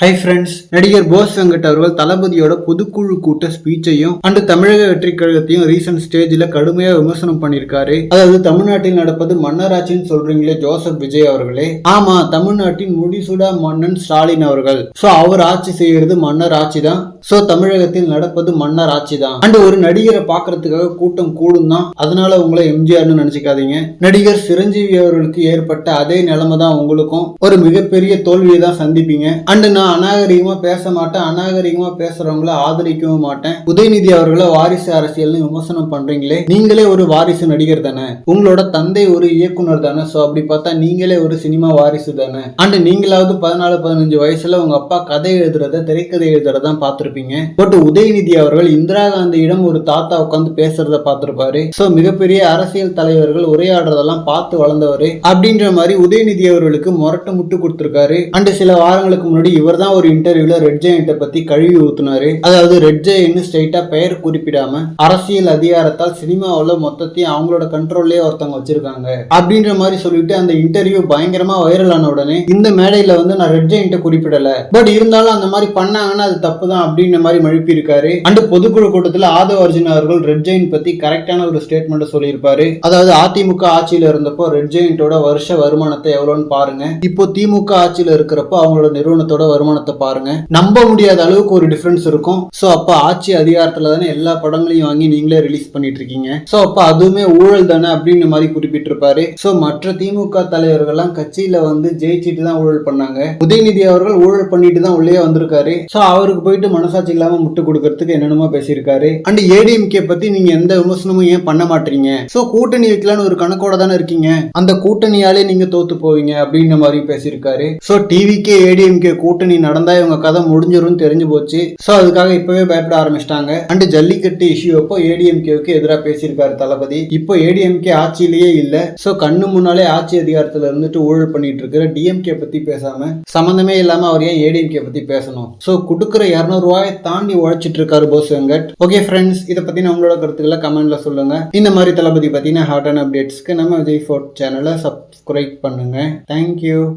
Hi friends நடிகர் போஸ் வெங்கட் அவர்கள் தளபதியோட பொதுக்குழு கூட்ட ஸ்பீச்சையும் அண்ட் தமிழக வெற்றி கழகத்தையும் ரீசன்ட் ஸ்டேஜில் கடுமையா விமர்சனம் பண்ணியிருக்காரு. அதாவது தமிழ்நாட்டில் நடப்பது மன்னராட்சின்னு சொல்றீங்களே ஜோசப் விஜய் அவர்களே. ஆமா தமிழ்நாட்டின் முடிசுடா மன்னன் ஸ்டாலின் அவர்கள். சோ அவர் ஆட்சி செய்யறது மன்னர் ஆட்சி தான் சோ தமிழகத்தில் நடப்பது மன்னர் ஆட்சி தான் அண்ட் ஒரு நடிகரை பாக்குறதுக்காக கூட்டம் கூடும் தான் அதனால உங்களை எம்ஜிஆர்னு நினைச்சுக்காதீங்க. நடிகர் சிரஞ்சீவி அவர்களுக்கு ஏற்பட்ட அதே நிலைமை தான் உங்களுக்கும். ஒரு மிகப்பெரிய தோல்வியை தான் சந்திப்பீங்க. அண்ட் நான் நான் அநாகரிகமாக பேச மாட்டேன் அநாகரிகமாக பேசுறவங்கள ஆதரிக்கவும் மாட்டேன். உதயநிதி அவர்களை வாரிசு அரசியல்னு விமர்சனம் பண்றீங்களே நீங்களே ஒரு வாரிசு நடிகர் தானே? உங்களோட தந்தை ஒரு இயக்குனர் தானே ஸோ அப்படி பார்த்தா நீங்களே ஒரு சினிமா வாரிசு தானே? அண்ட் நீங்களாவது பதினாலு பதினஞ்சு வயசுல உங்க அப்பா கதை எழுதுறத திரைக்கதை எழுதுறத பார்த்துருப்பீங்க. பட் உதயநிதி அவர்கள் இந்திரா காந்தியிடம் ஒரு தாத்தா உட்காந்து பேசுறத பார்த்துருப்பாரு. ஸோ மிகப்பெரிய அரசியல் தலைவர்கள் உரையாடுறதெல்லாம் பார்த்து வளர்ந்தவர் அப்படின்ற மாதிரி உதயநிதி அவர்களுக்கு முரட்டு முட்டு கொடுத்துருக்காரு. அண்ட் சில வாரங்களுக்கு முன்னாடி இவர் தான் ஒரு இன்டர்வியூல ரெட் ஜெயண்ட்டை பத்தி கழுவி ஊத்துனாரு. அதாவது ரெட் ஜெயின்னு ஸ்ட்ரைட்டா பெயர் குறிப்பிடாம அரசியல் அதிகாரத்தால் சினிமாவுல மொத்தத்தையும் அவங்களோட கண்ட்ரோல்லே ஒருத்தவங்க வச்சிருக்காங்க. அப்படின்ற மாதிரி சொல்லிட்டு அந்த இன்டர்வியூ பயங்கரமா வைரல் ஆன உடனே இந்த மேடையில வந்து நான் ரெட் ஜெயின்ட்ட குறிப்பிடல. பட் இருந்தாலும் அந்த மாதிரி பண்ணாங்கன்னா அது தப்பு தான் அப்படின்ற மாதிரி மழுப்பி இருக்காரு அண்ட் பொதுக்குழு கூட்டத்தில் ஆதவ அர்ஜுன் அவர்கள் ரெட் ஜெயின் பத்தி கரெக்டான ஒரு ஸ்டேட்மெண்ட் சொல்லியிருப்பாரு. அதாவது அதிமுக ஆட்சியில இருந்தப்போ ரெட் ஜெயின்ட்டோட வருஷ வருமானத்தை எவ்வளோன்னு பாருங்க. இப்போ திமுக ஆட்சியில இருக்கிறப்போ அவங்களோட நிறுவனத்தோட வருமானம் வருமானத்தை பாருங்க. நம்ப முடியாத அளவுக்கு ஒரு டிஃபரன்ஸ் இருக்கும். ஸோ அப்போ ஆட்சி அதிகாரத்தில் தானே எல்லா படங்களையும் வாங்கி நீங்களே ரிலீஸ் பண்ணிட்டு இருக்கீங்க ஸோ அப்போ அதுவுமே ஊழல் தானே அப்படின்னு மாதிரி குறிப்பிட்டிருப்பாரு. ஸோ மற்ற திமுக தலைவர்கள்லாம் கட்சியில வந்து ஜெயிச்சிட்டு தான் ஊழல் பண்ணாங்க. உதயநிதி அவர்கள் ஊழல் பண்ணிட்டு தான் உள்ளே வந்திருக்காரு. ஸோ அவருக்கு போயிட்டு மனசாட்சி இல்லாம முட்டு கொடுக்கறதுக்கு என்னென்னமோ பேசியிருக்காரு. அண்ட் ஏடிஎம்கே பத்தி நீங்க எந்த விமர்சனமும் ஏன் பண்ண மாட்டீங்க? ஸோ கூட்டணி வைக்கலான்னு ஒரு கணக்கோட தானே இருக்கீங்க. அந்த கூட்டணியாலே நீங்க தோத்து போவீங்க அப்படின்ற மாதிரி பேசியிருக்காரு. ஸோ டிவிக்கே ஏடிஎம்கே கூட்டணி நடந்தா இவங்க கதை முடிஞ்சிரும்னு தெரிஞ்சு போச்சு. ஸோ அதுக்காக இப்பவே பயப்பட ஆரம்பிச்சிட்டாங்க. அண்டு ஜல்லிக்கட்டு இஷ்யூ அப்போ ஏடிஎம்கேவுக்கு எதிராக பேசியிருக்காரு தளபதி. இப்போ ஏடிஎம்கே ஆட்சியிலேயே இல்லை. ஸோ கண்ணு முன்னாலே ஆட்சி அதிகாரத்தில் இருந்துட்டு ஊழல் பண்ணிட்டு இருக்கிற டிஎம்கே பத்தி பேசாம சம்மந்தமே இல்லாம அவர் ஏன் ஏடிஎம்கே பத்தி பேசணும்? ஸோ கொடுக்குற இரநூறுவாயை தாண்டி உழைச்சிட்டு இருக்காரு போஸ் வெங்கட். ஓகே ஃப்ரெண்ட்ஸ் இதை பத்தின உங்களோட கருத்துக்களை கமெண்ட்ல சொல்லுங்க. இந்த மாதிரி தளபதி பத்தின ஹாட் அண்ட் அப்டேட்ஸ்க்கு நம்ம விஜய் ஃபோர்ட் சேனலை சப்ஸ்கிரைப் பண்ணுங்க. Thank you